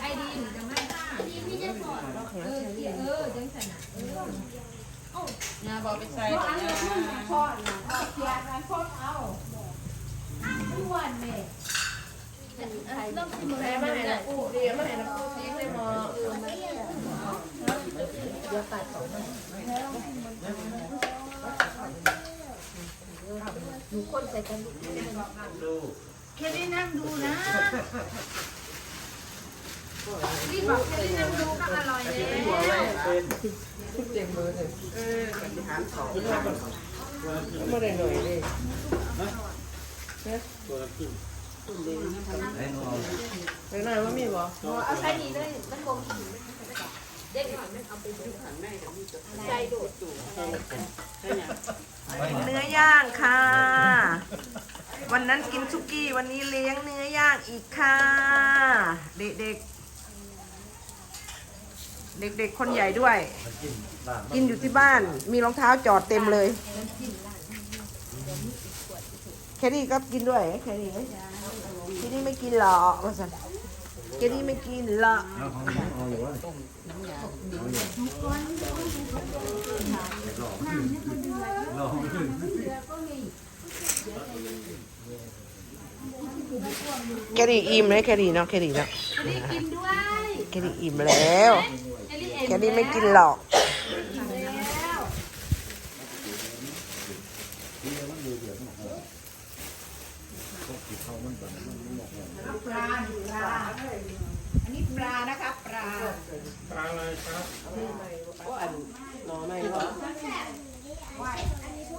ไอ้ดีหนูจะไม่ฆ่าดีพี่จะถอดเออเออจังสนะเออนบอกไปใส่อันนี้มันทอดนะทอดเทียนนะทอดเอาทุกวันแม่เริ่มสิบโมงแม่แล้วไม่ให้ละกูเรียไม่ให้ละกูซีเลยมอแค่นี้นั่ แค่ได้นั่งดูนะรีบบอกแค่นี้นั่งดูก็อร่อยแล้วไม่ได้หน่อยเลยไอ้หนูเอไปหน่อยว่ามีบ่เอาใช้ดีเลยมันคงเด็กหน่อยมันเอาไปดูใจโดดเนื้อย่างค่ะ วันนั้นกินซุกี้ วันนี้เลี้ยงเนื้อย่างอีกค่ะ เด็กๆ เด็กๆ คนใหญ่ด้วย กินอยู่ที่บ้าน มีรองเท้าจอดเต็มเลยแคนี้ก็กินด้วยแคนี้แค่นี้ไม่กินหรอกว่าสันแคนี้ไม่กินหรอกเอาของเอาอยู่วะน้ำยาเอาอยู่ลองขึ้น แค่นี้อิ่มเลยแค่นี้เนาะแค่นี้เนาะนี่กินด้วยแค่นี้อิ่มแล้วเอลี่เอ็แค่นี้ไม่กินหรอก แล้วปลาปลาอันนี้ปลานะคะปลาก็อันหน่อไม่บ่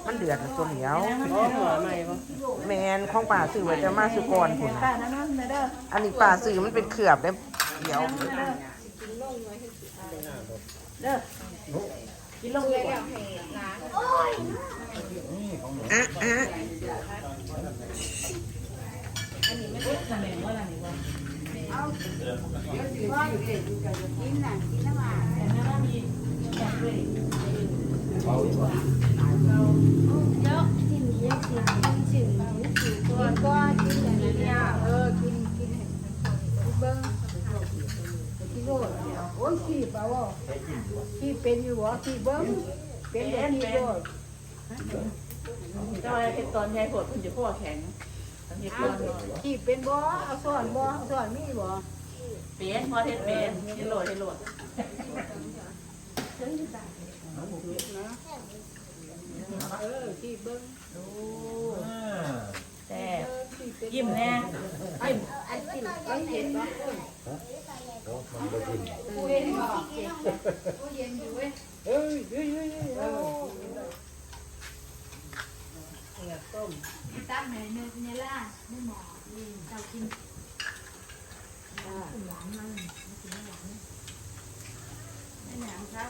มันเดือดนะตัวเหนียวอ๋อหน่อไม่บ่แมนของป่าสื่อไว้จะมาสุกรผุนปลานั่นนั่นนะเด้ออันนี้ป่าสื่อมันเป็นเขือบได้เดี๋ยวกินลงเลยอะอะอ่ะกินก็กินอย่างนี้เนี่ยเออกินกินเบิ้งกินโลดโอ้ยขี้เปล่าวะขี้เป็นอยู่วะขี้เบิ้งเป็นอย่างนี้โลดแต่ว่าเฮ็ดตอนใหญ่ปวดคุณจะพ่อแข็งเฮ็ดตอนนี้เป็นบ่เอาสอนบ่สอนมีบ่เป็นพอเฮ็ดเป็นเฮ็ดโหลดเฮ็ดโหลด เออขี้เบิ้งแต่ยิ้มแน่ยิ้มอันกินไว้เห็นบ่มันก็กินเห็นบ่เย็นอยู่เว้ยเอ้ยเอ้ยเอ้ยเอ้ยต้มตั้งไหนเนื้อเนื้อล่าไม่หมอเจ้ากินหวานมันกินหวานไม่หนาวครับ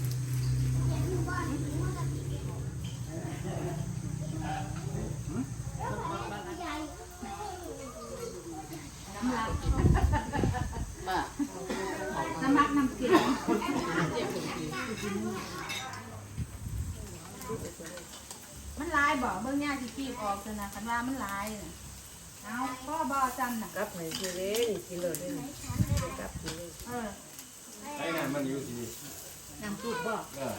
มาน้ำมักน้ำกินมันลายบ่เบิ่งเนี่ยที่กีบออกนะคันว่ามันลายเอาพ่อบอจันน่ะกับให้กินเลยกินเลยได้กับกินเลยเออไอ้นั่นมันอยู่ที่น้ำกีบบ่เออ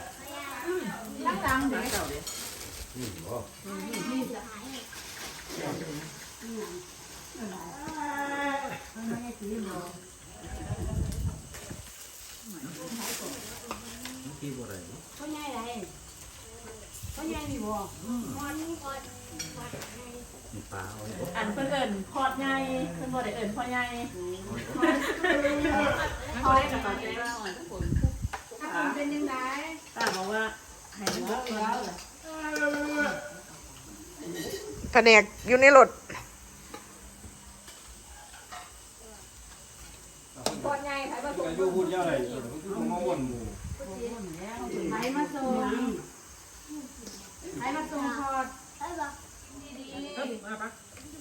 ตั้งตังเดี๋ยวเจ้าเด้นี่บ่มันกิ นบ่ได้เขาใหญ่ไรเขาใหญ่ดีบ่มีปลาเอาบ่อันเพิ่นเอิ้นพอดใหญ่เพิ่นบ่ได้เอิ้นพ่อใหญ่เขาได้กับเขาได้ว่ทุกคนถ้าคุณเป็นยังไงตาบอกว่าให้มันก็แล้วแผนกอยู่ในรถ ปอดใหญ่ใครว่าถูก อายุพูดยาอะไรมันคือมองวนหมู่ ไหนมาส่งไหนมาส่งทอด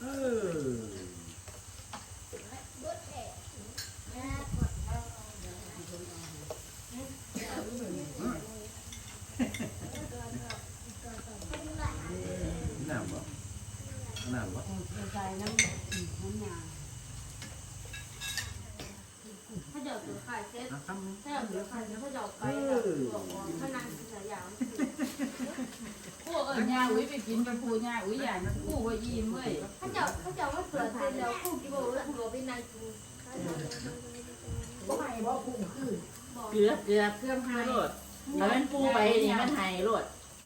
เออ น้ำบ่น้ำบ่ ใส่น้ำน้ำยา ถ้าเจอถือขายเซ็ตน้ำคำนึงถ้าเจอถือขายเซ็ตถ้าเจอไปแบบบอกพนันสายาวผู้เอิญยาอุ้ยไปกินไปพูยาอุ้ยใหญ่ผู้ว่ายิ้มเว้ยถ้าเจอถ้าเจอว่าเสือเซ็ตแล้วคู่กี่โมงแล้วคู่เป็นนายกูบ่ให้บ่กุ้คือเกลือเกลือเพื่อมให้โลดแล้วมันปูไปนี่มันหายโลด